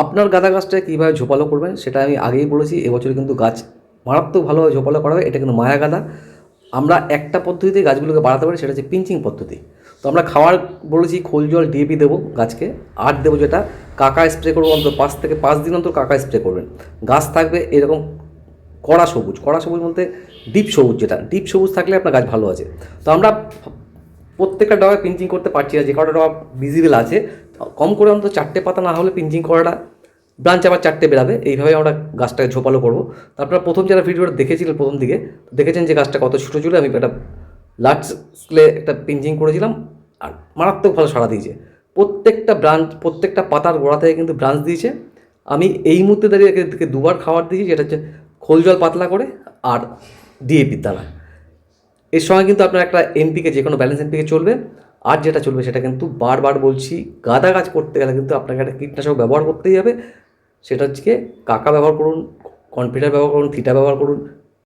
আপনার গাঁদা গাছটা কীভাবে ঝোপালো করবেন সেটা আমি আগেই বলেছি, এবছর কিন্তু গাছ মারাত্মক ভালোভাবে ঝোপালো করা হবে, এটা কিন্তু মায়া গাঁদা। আমরা একটা পদ্ধতিতে গাছগুলোকে বাড়াতে পারি, সেটা হচ্ছে পিঞ্চিং পদ্ধতি। তো আমরা খাওয়ার বলেছি, খোল জল ডিএপি দেবো গাছকে, আর দেবো যেটা কাকা স্প্রে করব অন্তত পাঁচ থেকে পাঁচ দিন অন্তর কাকা স্প্রে করবেন। গাছ থাকবে এরকম কড়া সবুজ কড়া সবুজ বলতে ডিপ সবুজ যেটা, ডিপ সবুজ থাকলে আপনার গাছ ভালো আছে। তো আমরা প্রত্যেকটা ডগায় পিঞ্চিং করতে পারছি না, যে কটা ডগা ভিজিবল আছে কম করে অন্তত চারটে পাতা না হলে পিঞ্চিং করাটা, ব্রাঞ্চ আবার চারটে বেরাবে এইভাবে আমরা গাছটাকে ঝোপালো করব। তারপর প্রথম যারা ভিডিওটা দেখেছিলেন প্রথম দিকে, দেখেছেন যে গাছটা কত ছোটো ছিল, আমি একটা লার্জ স্কেলে একটা পিঞ্চিং করেছিলাম, আর মারাত্মক ভালো সাড়া দিয়েছে। প্রত্যেকটা ব্রাঞ্চ, প্রত্যেকটা পাতার গোড়া থেকে কিন্তু ব্রাঞ্চ দিয়েছে। আমি এই মুহূর্তে দাঁড়িয়ে দুবার খাবার দিয়েছি, যেটা হচ্ছে খোল জল পাতলা করে আর ডিএপির দ্বারা। এর সঙ্গে কিন্তু আপনার একটা এনপিকে যে কোনো ব্যালেন্স এনপিকে চলবে। আর যেটা চলবে সেটা কিন্তু বারবার বলছি, গাঁদা গাছ করতে গেলে কিন্তু আপনাকে একটা কীটনাশক ব্যবহার করতেই হবে। সেটা হচ্ছে কাকা ব্যবহার করুন, কনফিডার ব্যবহার করুন, থিটা ব্যবহার করুন